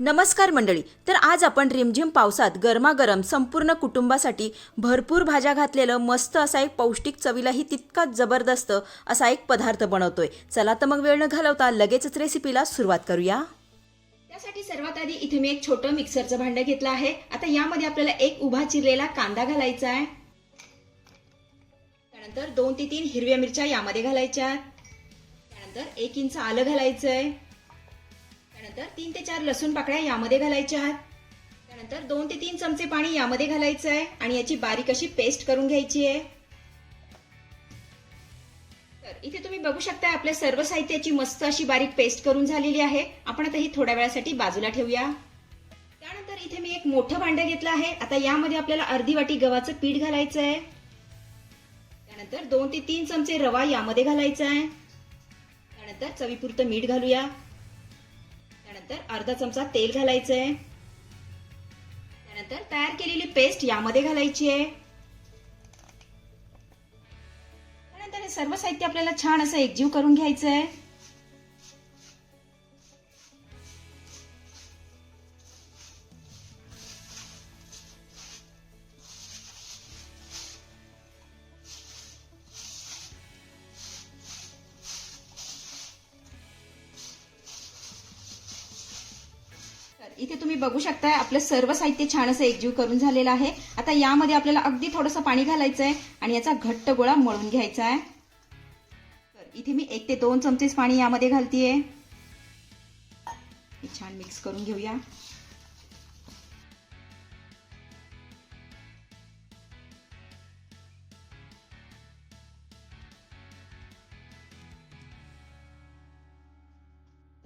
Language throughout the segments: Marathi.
नमस्कार मंडळी तर आज आपण रिमझिम पावसात गरमागरम संपूर्ण कुटुंबासाठी भरपूर भाज्या घातलेलं मस्त असा एक पौष्टिक चवीलाही तितकाच जबरदस्त असा एक पदार्थ बनवतोय. चला तर मग वेळ न घालवता लगेचच रेसिपीला सुरुवात करूया. त्यासाठी सर्वात आधी इथे मी एक छोटं मिक्सरचं भांडं घेतलं आहे. आता यामध्ये आपल्याला एक उभा चिरलेला कांदा घालायचा आहे. त्यानंतर दोन ते तीन हिरव्या मिरच्या यामध्ये घालायच्या त्यानंतर एक इंच आलं घालायचं आहे त्यानंतर तीन ते चार लसूण पाकळ्या यामध्ये घालायच्या आहेत. त्यानंतर दोन ते तीन चमचे पाणी यामध्ये घालायचं आहे आणि याची बारीक अशी पेस्ट करून घ्यायची आहे. तर इथे तुम्ही बघू शकता आपल्या सर्व साहित्याची मस्त अशी बारीक पेस्ट करून झालेली आहे. आपण आता ही थोड्या वेळासाठी बाजूला ठेवूया. त्यानंतर इथे मी एक मोठं भांडं घेतलं आहे. आता यामध्ये आपल्याला अर्धी वाटी गव्हाचं पीठ घालायचं आहे. त्यानंतर दोन ते तीन चमचे रवा यामध्ये घालायचा आहे. त्यानंतर चवीपुरतं मीठ घालूया. त्यानंतर अर्धा चमचा तेल घालायचं आहे त्यानंतर तयार केलेली पेस्ट यामध्ये घालायची आहे. त्यानंतर हे सर्व साहित्य आपल्याला छान असं एकजीव करून घ्यायचं आहे इथे तुम्ही बघू शकताय आपलं सर्व साहित्य छान असं एकजीव करून झालेलं आहे. आता यामध्ये आपल्याला अगदी थोडंसं पाणी घालायचं आहे आणि याचा घट्ट गोळा मळून घ्यायचा आहे तर इथे मी एक ते दोन चमचेच पाणी यामध्ये घालतीये. छान मिक्स करून घेऊया.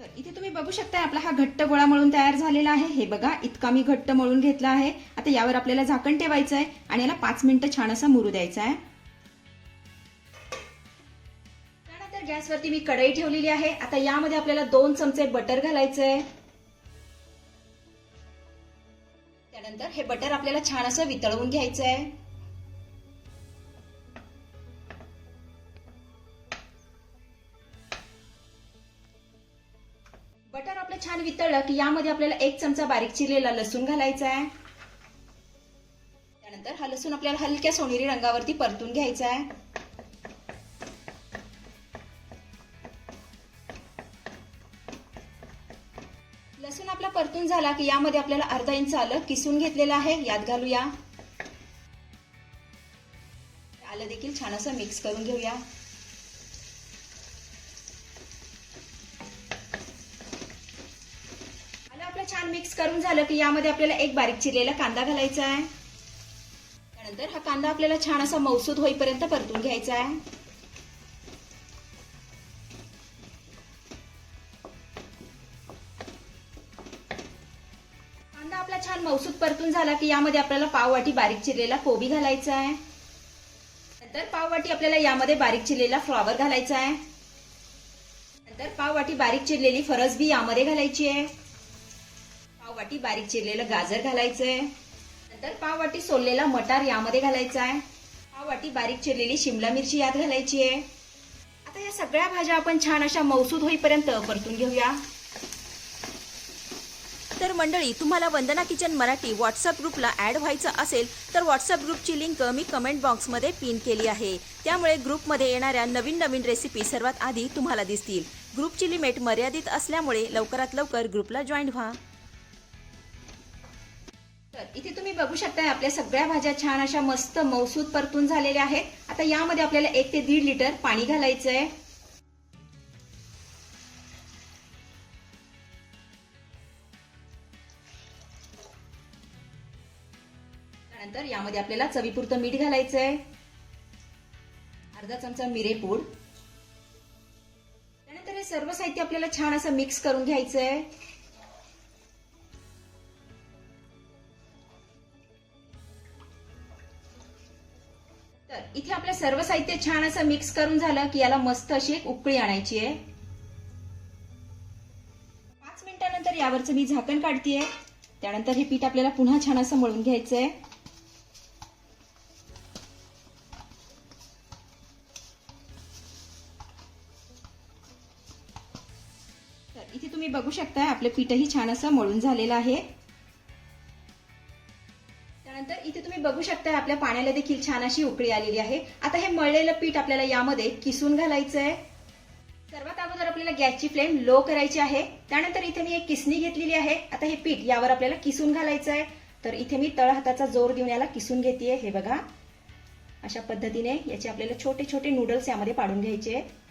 तर इथे तुम्ही बघू शकता आपला हा घट्ट गोळा मळून तयार झालेला आहे. हे बघा इतका मी घट्ट मळून घेतला आहे. आता यावर आपल्याला झाकण ठेवायचं आहे आणि याला पाच मिनिटं छान असा मुरू द्यायचा आहे. त्यानंतर गॅसवरती मी कढई ठेवलेली आहे. आता यामध्ये आपल्याला दोन चमचे बटर घालायचं आहे त्यानंतर हे बटर आपल्याला छान असं वितळवून घ्यायचं आहे आपलं छान वितळलं की यामध्ये आपल्याला एक चमचा बारीक चिरलेला लसूण घालायचा आहे. त्यानंतर हा लसूण आपल्याला हलक्या सोनेरी रंगावरती परतून घ्यायचा आहे. लसूण आपला परतून झाला की यामध्ये आपल्याला अर्धा इंच आलं किसून घेतलेलं आहे. यात घालूया. आलं देखील छान असं मिक्स करून घेऊया. आपलं छान मिक्स करून झालं की यामध्ये आपल्याला एक बारीक चिरलेला कांदा घालायचा आहे. त्यानंतर हा कांदा आपल्याला छान असा मौसूद होईपर्यंत परतून घ्यायचा आहे. कांदा आपला छान मौसूद परतून झाला की यामध्ये आपल्याला पाववाटी बारीक चिरलेला कोबी घालायचा आहे. नंतर पाववाटी आपल्याला यामध्ये बारीक चिरलेला फ्लॉवर घालायचा आहे. नंतर पाववाटी बारीक चिरलेली फरसबी यामध्ये घालायची आहे. वाटी बारीक चिरलेलं गाजर घालायचं आहे नंतर पाववाटी सोललेला मटार यामध्ये घालायचा आहे पाववाटी बारीक चिरलेली शिमला मिरची यात घालायची आहे आता या सगळ्या भाज्या आपण छान अशा मौसूद होईपर्यंत परतून घेऊया. तर मंडळी तुम्हाला वंदना किचन मराठी व्हॉट्सअप ग्रुपला ॲड व्हायचं असेल तर व्हॉट्सअप ग्रुपची लिंक मी कमेंट बॉक्समध्ये पिन केली आहे. त्यामुळे ग्रुपमध्ये येणाऱ्या नवीन नवीन रेसिपी सर्वात आधी तुम्हाला दिसतील. ग्रुपची लिमिट मर्यादित असल्यामुळे लवकरात लवकर ग्रुपला जॉईन व्हा. इथे तुम्ही बघू शकता आपल्या सगळ्या भाज्या छान अशा मस्त मौसूद परतून झालेल्या आहेत. आता यामध्ये आपल्याला एक ते दीड लिटर पाणी घालायचं आहे त्यानंतर यामध्ये आपल्याला चवीपुरतं मीठ घालायचं आहे अर्धा चमचा मिरेपूड त्यानंतर हे सर्व साहित्य आपल्याला छान असं मिक्स करून घ्यायचं आहे सर्व साहित्य छान असं मिक्स करून झालं की याला मस्त अशी एक उकळी आणायची आहे. पाच मिनिटानंतर यावरचं मी झाकण काढतीये. त्यानंतर हे पीठ आपल्याला पुन्हा छान असं मळून घ्यायचंय. तर इथे तुम्ही बघू शकता आपलं पीठही छान असं मळून झालेलं आहे. शकता आपल्या पाण्याला देखील छान अशी उकळी आलेली आहे. आता हे मळलेलं पीठ आपल्याला यामध्ये किसून घालायचं आहे सर्वात अगोदर आपल्याला गॅसची फ्लेम लो करायची आहे. त्यानंतर इथे मी एक किसणी घेतलेली आहे. आता हे पीठ यावर आपल्याला किसून घालायचं आहे तर इथे मी तळ हाताचा जोर देऊन याला किसून घेते हे बघा. अशा पद्धतीने याचे आपल्याला छोटे छोटे नूडल्स यामध्ये पाडून घ्यायचे. आहेत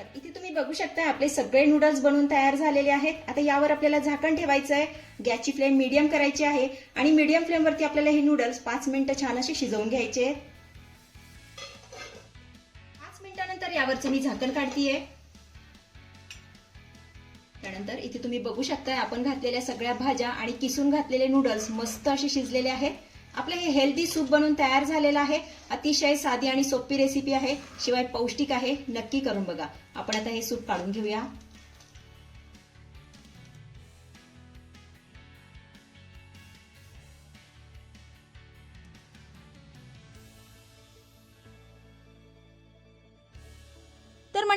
तर इथे तुम्ही बघू शकता आपले सगळे नूडल्स बनवून तयार झालेले आहेत. आता यावर आपल्याला झाकण ठेवायचं आहे. गॅसची फ्लेम मीडियम करायची आहे. आणि मीडियम फ्लेमवरती आपल्याला हे नूडल्स पाच मिनिटं छान असे शिजवून घ्यायचे आहेत. पाच मिनिटानंतर यावरचं मी झाकण काढतीये. त्यानंतर इथे तुम्ही बघू शकताय आपण घातलेल्या सगळ्या भाज्या आणि किसून घातलेले नूडल्स मस्त असे शिजलेले आहेत. आपलं हे हेल्दी सूप बनवून तयार झालेलं आहे. अतिशय साधी आणि सोपी रेसिपी आहे. शिवाय पौष्टिक आहे. नक्की करून बघा. आपण आता हे सूप काढून घेऊया.